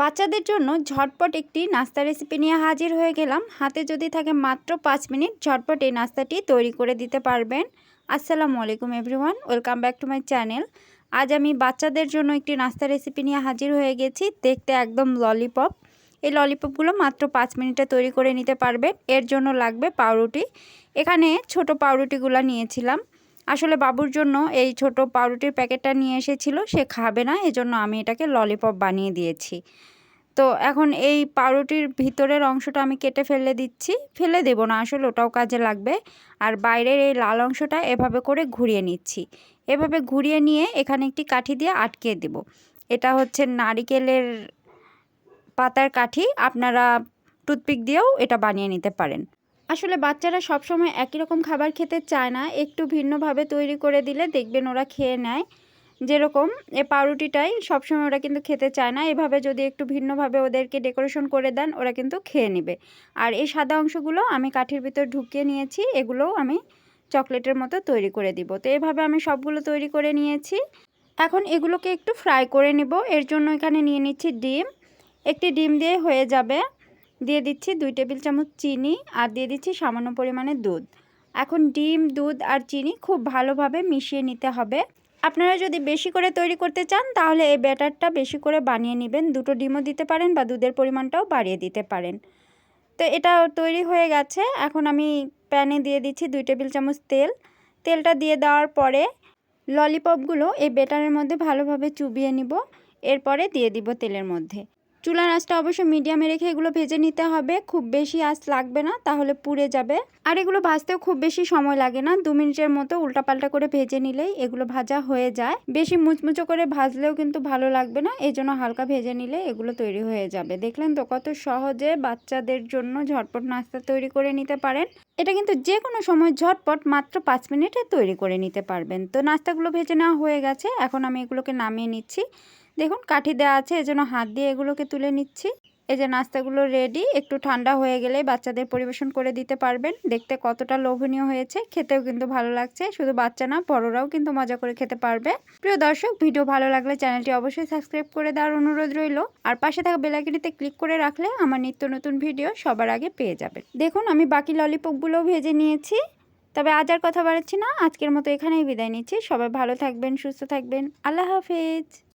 বাচ্চাদের জন্য ঝটপট একটি নাস্তা রেসিপি নিয়ে হাজির হয়ে গেলাম। হাতে যদি থাকে মাত্র পাঁচ মিনিট, ঝটপট এই নাস্তাটি তৈরি করে দিতে পারবেন। আসসালামু আলাইকুম everyone welcome back to my channel আজ আমি বাচ্চাদের জন্য একটি নাস্তা রেসিপি নিয়ে হাজির হয়ে গেছি। দেখতে একদম ললিপপ এই ললিপপগুলো মাত্র পাঁচ মিনিটে তৈরি করে নিতে পারবেন। এর জন্য লাগবে পাউরুটি। এখানে ছোট পাউরুটিগুলো নিয়েছিলাম। আসলে বাবুর জন্য এই ছোট পাউরুটির প্যাকেটটা নিয়ে এসেছিল, সে খাবে না, এজন্য আমি এটাকে ললিপপ বানিয়ে দিয়েছি। তো এখন এই পাউরুটির ভিতরের অংশটা আমি কেটে ফেলে দিচ্ছি। ফেলে দেব না, আসলে ওটাও কাজে লাগবে। আর বাইরের এই লাল অংশটা এভাবে করে ঘুরিয়ে নিচ্ছি। এভাবে ঘুরিয়ে নিয়ে এখানে একটি কাঠি দিয়ে আটকে দেব। এটা হচ্ছে নারিকেলের পাতার কাঠি, আপনারা টুথপিক দিয়েও এটা বানিয়ে নিতে পারেন। আসলে বাচ্চারা সবসময় একই রকম খাবার খেতে চায় না, একটু ভিন্নভাবে তৈরি করে দিলে দেখবেন ওরা খেয়ে নেয়। যেরকম এ পাউরুটিটাই সবসময় ওরা কিন্তু খেতে চায় না, এভাবে যদি একটু ভিন্নভাবে ওদেরকে ডেকোরেশন করে দেন, ওরা কিন্তু খেয়ে নেবে। আর এই সাদা অংশগুলো আমি কাঠির ভিতর ঢুকিয়ে নিয়েছি, এগুলোও আমি চকলেটের মতো তৈরি করে দিব। তো এভাবে আমি সবগুলো তৈরি করে নিয়েছি। এখন এগুলোকে একটু ফ্রাই করে নিব। এর জন্য এখানে নিয়ে নিচ্ছি ডিম। একটি ডিম দিয়ে হয়ে যাবে দিয়ে দিচ্ছি দুই টেবিল চামচ চিনি আর দিয়ে দিচ্ছি সামান্য পরিমাণে দুধ। এখন ডিম, দুধ আর চিনি খুব ভালোভাবে মিশিয়ে নিতে হবে। আপনারা যদি বেশি করে তৈরি করতে চান, তাহলে এই ব্যাটারটা বেশি করে বানিয়ে নেবেন। দুটো ডিমও দিতে পারেন বা দুধের পরিমাণটাও বাড়িয়ে দিতে পারেন। তো এটা তৈরি হয়ে গেছে। এখন আমি প্যানে দিয়ে দিচ্ছি দুই টেবিল চামচ তেল। তেলটা দিয়ে দেওয়ার পরে ললিপপগুলো এই বেটারের মধ্যে ভালোভাবে চুবিয়ে নিব। এরপরে দিয়ে দিব তেলের মধ্যে। চুলার আঁচটা অবশ্যই মিডিয়ামে রেখে এগুলো ভেজে নিতে হবে। খুব বেশি আঁচ লাগবে না, তাহলে পুড়ে যাবে। আর এগুলো ভাজতেও খুব বেশি সময় লাগে না, দু মিনিটের মতো উল্টাপাল্টা করে ভেজে নিলেই এগুলো ভাজা হয়ে যায়। বেশি মুচমুচো করে ভাজলেও কিন্তু ভালো লাগবে না এই জন্য হালকা ভেজে নিলে এগুলো তৈরি হয়ে যাবে। দেখলেন তো কত সহজে বাচ্চাদের জন্য ঝটপট নাস্তা তৈরি করে নিতে পারেন। এটা কিন্তু যে কোনো সময় ঝটপট মাত্র পাঁচ মিনিটে তৈরি করে নিতে পারবেন। তো নাস্তাগুলো ভেজে নেওয়া হয়ে গেছে, এখন আমি এগুলোকে নামিয়ে নিচ্ছি। দেখুন, কাঠি দেওয়া আছে এজন্য হাত দিয়ে এগুলোকে তুলে নিচ্ছি। এই যে নাস্তাগুলো রেডি একটু ঠান্ডা হয়ে গেলে বাচ্চাদের পরিবেশন করে দিতে পারবেন। দেখতে কতটা লোভনীয় হয়েছে, খেতেও কিন্তু ভালো লাগছে। শুধু বাচ্চা না, বড়রাও কিন্তু মজা করে খেতে পারবে। প্রিয় দর্শক, ভিডিও ভালো লাগলে চ্যানেলটি অবশ্যই সাবস্ক্রাইব করে দেওয়ার অনুরোধ রইল। আর পাশে থাকা বেলাইকনিতে ক্লিক করে রাখলে আমার নিত্য নতুন ভিডিও সবার আগে পেয়ে যাবেন। দেখুন, আমি বাকি ললিপপগুলোও ভেজে নিয়েছি। তবে আজ আর কথা বাড়াচ্ছি না। আজকের মতো এখানেই বিদায় নিচ্ছি। সবাই ভালো থাকবেন, সুস্থ থাকবেন। আল্লাহ হাফেজ।